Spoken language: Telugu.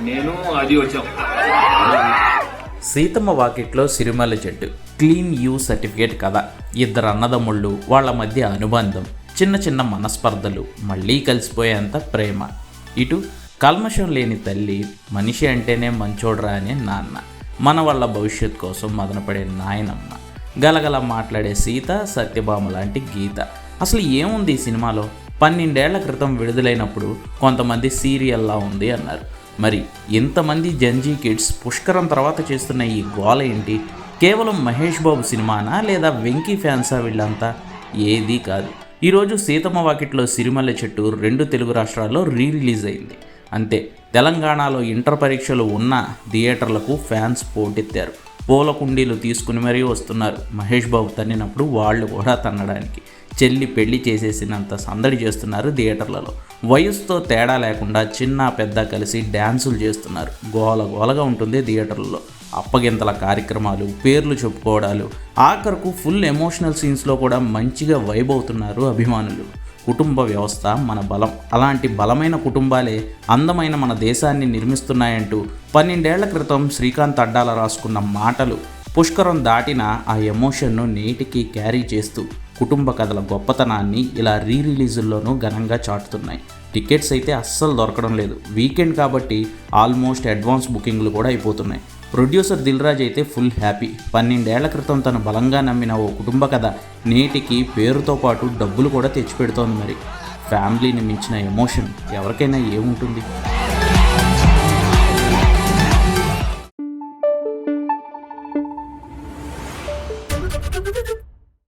నేను అది వచ్చాం. సీతమ్మ వాకిట్లో సిరిమల్ల జడ్డు క్లీన్ యూ సర్టిఫికేట్ కథ ఇద్దరు అన్నదమ్ముళ్ళు వాళ్ళ మధ్య అనుబంధం చిన్న చిన్న మనస్పర్ధలు మళ్ళీ కలిసిపోయేంత ప్రేమ. ఇటు కల్మషం లేని తల్లి మనిషి అంటేనే మంచోడ్రా అనే నాన్న మన వాళ్ళ భవిష్యత్ కోసం మదనపడే నాయనమ్మ. గలగల మాట్లాడే సీత సత్యభామ లాంటి గీత. అసలు ఏముంది ఈ సినిమాలో? పన్నెండేళ్ళ క్రితం విడుదలైనప్పుడు కొంతమంది సీరియల్లా ఉంది అన్నారు. మరి ఇంతమంది జంజీ కిడ్స్ పుష్కరం తర్వాత చేస్తున్న ఈ గోల ఏంటి? కేవలం మహేష్ బాబు సినిమానా లేదా వెంకీ ఫ్యాన్సా వీళ్ళంతా? ఏదీ కాదు. ఈరోజు సీతమ్మ వాకిట్లో సిరిమల్లె చెట్టు రెండు తెలుగు రాష్ట్రాల్లో రీ రిలీజ్ అయింది. అంతే తెలంగాణలో ఇంటర్ పరీక్షలు ఉన్న థియేటర్లకు ఫ్యాన్స్ పోటెత్తారు. పూల కుండీలు తీసుకుని మరీ వస్తున్నారు మహేష్ బాబు తన్నినప్పుడు వాళ్ళు కూడా తన్నడానికి. చెల్లి పెళ్ళి చేసేసినంత సందడి చేస్తున్నారు థియేటర్లలో. వయసుతో తేడా లేకుండా చిన్న పెద్ద కలిసి డ్యాన్సులు చేస్తున్నారు. గోల గోలగా ఉంటుంది థియేటర్లలో. అప్పగింతల కార్యక్రమాలు పేర్లు చెప్పుకోవడాలు ఆఖరుకు ఫుల్ ఎమోషనల్ సీన్స్లో కూడా మంచిగా వైబ్ అవుతున్నారు అభిమానులు. కుటుంబ వ్యవస్థ మన బలం. అలాంటి బలమైన కుటుంబాలే అందమైన మన దేశాన్ని నిర్మిస్తున్నాయంటూ పన్నెండేళ్ళ క్రితం శ్రీకాంత్ అడ్డాల రాసుకున్న మాటలు పుష్కరం దాటిన ఆ ఎమోషన్ను నేటికి క్యారీ చేస్తూ కుటుంబ కథల గొప్పతనాన్ని ఇలా రీ రిలీజుల్లోనూ ఘనంగా చాటుతున్నాయి. టికెట్స్ అయితే అస్సలు దొరకడం లేదు. వీకెండ్ కాబట్టి ఆల్మోస్ట్ అడ్వాన్స్ బుకింగ్లు కూడా అయిపోతున్నాయి. ప్రొడ్యూసర్ దిల్రాజ్ అయితే ఫుల్ హ్యాపీ. పన్నెండేళ్ళ క్రితం తను బలంగా నమ్మిన ఓ కుటుంబ కథ నేటికి పేరుతో పాటు డబ్బులు కూడా తెచ్చిపెడుతోంది మరి. ఫ్యామిలీని మించిన ఎమోషన్ ఎవరికైనా ఏముంటుంది?